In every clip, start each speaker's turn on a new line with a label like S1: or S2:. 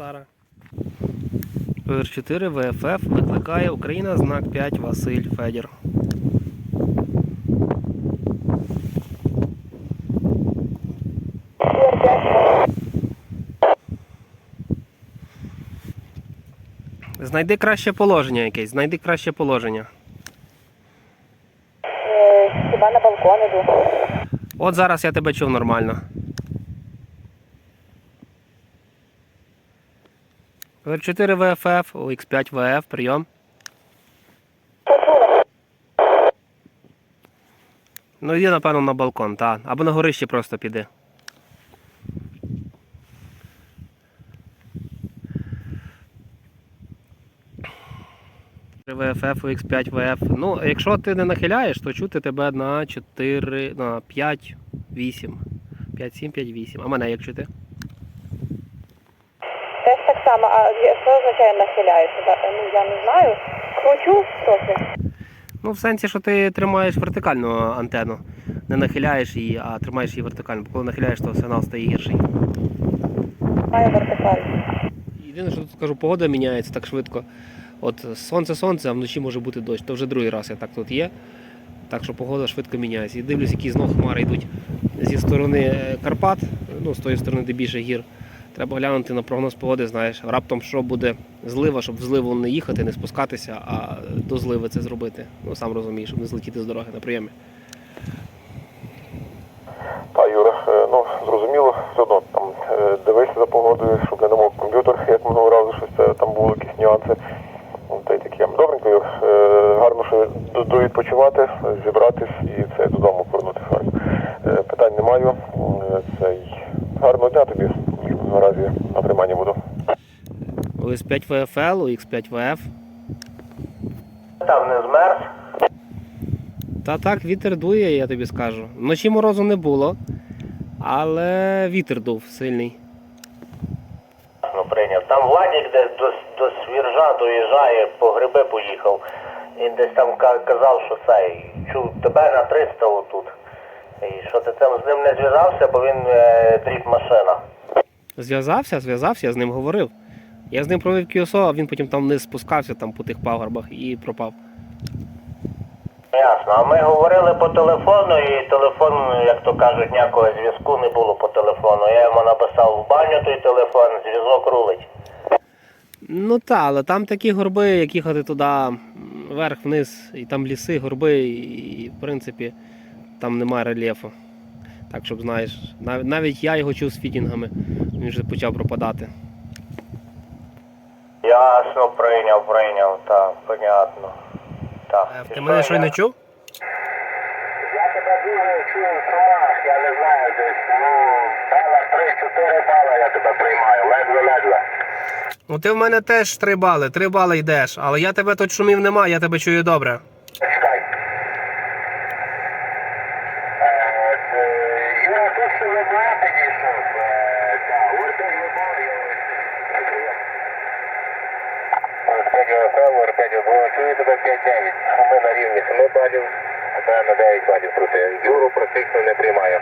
S1: Сара. ПР4 ВФФ викликає Україна знак 5 Василь Федір. Знайди краще положення якесь, знайди краще положення.
S2: Е, Хіба на балкон іду.
S1: От зараз я тебе чув нормально. ПР4 ВФФ, ОХ5 ВФ, прийом. Ну йди, напевно, на балкон, так. Або на горище просто піди. ВФФ, X5 ВФ. Ну, якщо ти не нахиляєш, то чути тебе на 4, на 5, 8. 5, 7, 5, 8. А мене як чути?
S2: Само, а що означає нахиляюся? Ну я не знаю. Кручу трохи.
S1: Ну, в сенсі, що ти тримаєш вертикальну антенну. Не нахиляєш її, а тримаєш її вертикально. Бо коли нахиляєш, то сигнал стає гірший.
S2: Маю вертикально.
S1: Єдине, що тут скажу, погода міняється так швидко. От сонце, сонце, а вночі може бути дощ. То вже другий раз я так тут є. Так що погода швидко міняється. І дивлюсь, які знов хмари йдуть зі сторони е, Карпат, ну з тої сторони, де більше гір. Треба глянути на прогноз погоди, знаєш, раптом що буде злива, щоб в зливу не їхати, не спускатися, а до зливи це зробити. Ну сам розумієш, щоб не злетіти з дороги на прийомі.
S3: Та, Юра, е, ну зрозуміло, все одно там е, дивишся за погодою, щоб не намок комп'ютер, як минулого разу, щось це, там були якісь нюанси. Ну, Та й таке. Добренько, Юр. Е, Гарно, що до- довідпочивати, е, зібратись і це додому повернутися. Е, Питань не маю. Е, Це гарного дня тобі. Наразі на прийманні буду.
S1: ОС5 ВФЛ, X5 ВФ.
S4: Там не змерз.
S1: Та так, вітер дує, я тобі скажу. Вночі морозу не було, але вітер дув сильний.
S4: Ну, прийняв. Там Владик десь до, до Свіржа доїжджає, по гриби поїхав. Він десь там казав, що цей, чув тебе на 300 отут. І що ти там з ним не зв'язався, бо він е, дріб машина.
S1: Зв'язався, зв'язався, я з ним говорив. Я з ним провів кіосо, а він потім там вниз спускався там по тих пагорбах і пропав.
S4: Ясно. А ми говорили по телефону, і телефон, як то кажуть, ніякого зв'язку не було по телефону. Я йому написав в баню той телефон, зв'язок рулить.
S1: Ну так, але там такі горби, як їхати туди вверх-вниз, і там ліси, горби, і в принципі там немає рельєфу. Так, щоб знаєш, навіть я його чув з фітінгами, він вже почав пропадати.
S4: Ясно, прийняв, прийняв, так, понятно. Так.
S1: Е, Ти мене щойно чув?
S4: Я тебе дуже чую в я не знаю десь. Ну, бала 3-4 бала я тебе приймаю, ледве-ледве.
S1: Ну ти в мене теж три бали, три бали йдеш, але я тебе тут шумів нема, я тебе чую добре.
S4: Чекай. Е, е, Юра, тут ще ВБА підійшов. Е, Так, Урпень ВБА, я Урпень ВБА, Урпень ВБА, чую тебе 5-9. А ми на рівні 7 балів, а на 9 балів крути. Юру практично не приймаю.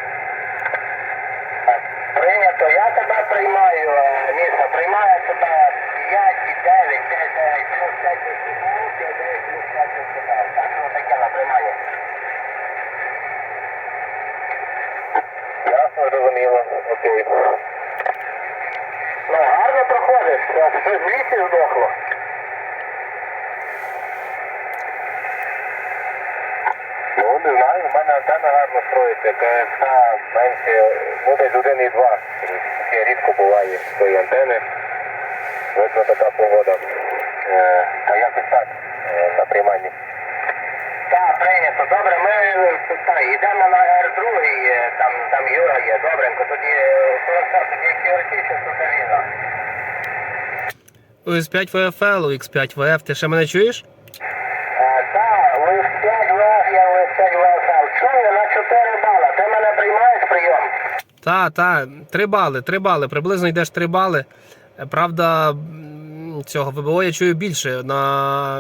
S4: Прийнято, я тебе приймаю, е, Міша, приймаю тебе 5 і 9, 5, 9, плюс 5 виступав, 5, 9, плюс 5. Так, ну таке на приймання. Ясно, зрозуміло, окей. Ну, гарно проходиш, щось в лісі здохло. Ну, не знаю, мене антенна гарно строїться, КСК менше, ну десь один і два. Таке рідко буває з тої антени. Видно така погода. Е, а якось так, е, на прийманні. Так, прийнято. Добре, ми так, йдемо на Р2, е, там, там Юра є, добренько, тоді тоді теоретично Сутаріна.
S1: ОС5 ВФЛ, X5 ВФ, ти ще мене чуєш?
S4: Так, ви 5 ВФ, я ви 5 ВФ. Чую на 4 бала. Ти мене приймаєш прийом?
S1: Та, та, три бали, три бали, приблизно йдеш три бали. Е, Правда, цього ВБО я чую більше на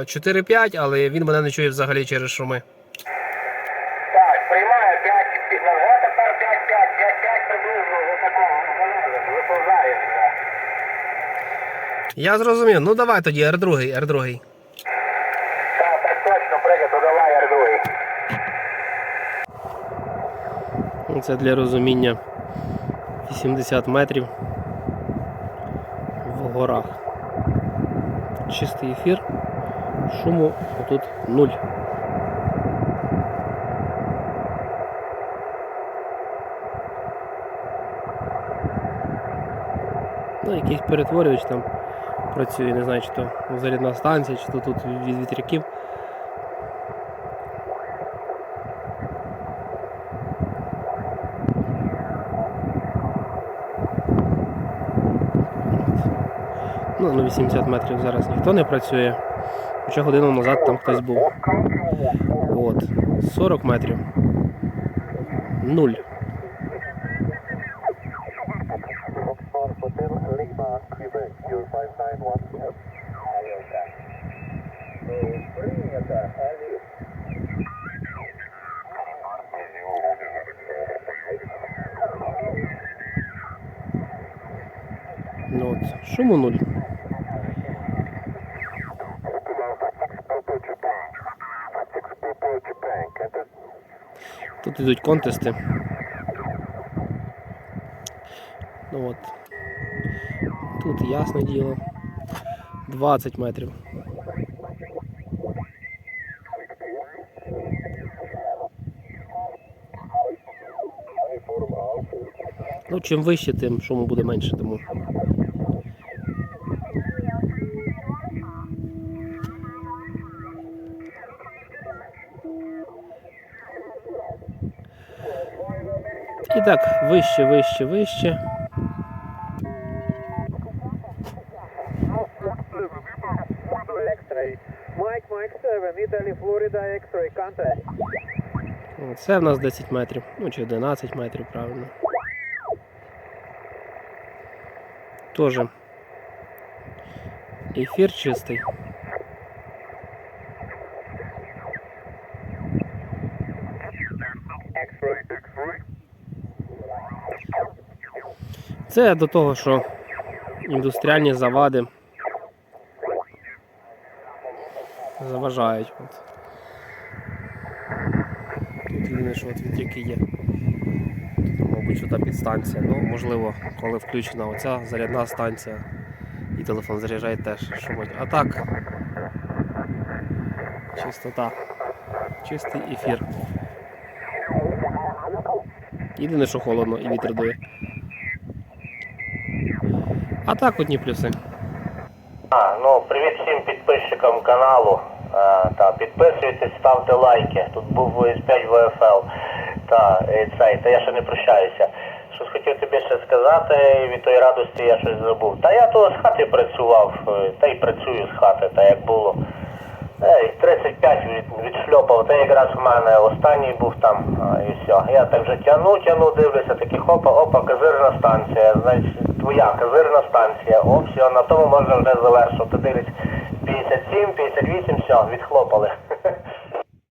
S1: 4-5, але він мене не чує взагалі через шуми.
S4: Так, приймаю 5, ну, я тепер 5-5, 5-5 приблизно ви такого виповзаєш.
S1: Я зрозумів. Ну давай тоді R2, R2.
S4: Так, так точно, прийнято, давай, Ардуй.
S1: Ну, Це для розуміння 80 метрів в горах. Чистий ефір. Шуму тут нуль. Ну, якийсь перетворювач там працює, не знаю, чи то зарядна станція, чи то тут від вітряків. Ну, на 80 метрів зараз ніхто не працює. Хоча годину назад там хтось був. От. 40 метрів. Нуль. Ну, от. Шуму нуль. Тут йдуть контести. Ну от. Тут ясне діло. 20 метрів. Ну, чим вище, тим шуму буде менше, тому. так, вище, вище, вище.
S5: X-ray. Mike, Mike 7, Italy, Florida, X-ray, contact.
S1: Це в нас 10 метрів, ну чи 11 метрів, правильно. Тоже. Ефір чистий. Це до того, що індустріальні завади заважають. От. Тут єдине, що от вітряки є. Тут, мабуть, що та підстанція. Ну, можливо, коли включена оця зарядна станція і телефон заряджає теж шумить. А так. Чистота. Чистий ефір. Єдине, що холодно і вітер дує. А так одні плюси.
S6: А, ну, привіт всім підписчикам каналу. А, та, підписуйтесь, ставте лайки. Тут був ВС5 ВФЛ. Та, і цей, та я ще не прощаюся. Щось хотів тобі ще сказати, від тої радості я щось забув. Та я то з хати працював, е, та й працюю з хати, та як було. Ей, 35 від, відшльопав, та якраз в мене останній був там, і все. Я так вже тяну, тяну, дивлюся, такі хопа, опа, казирна станція, значить, твоя казирна станція, о, все, на тому можна вже завершувати. Дивись, 57, 58, все, відхлопали.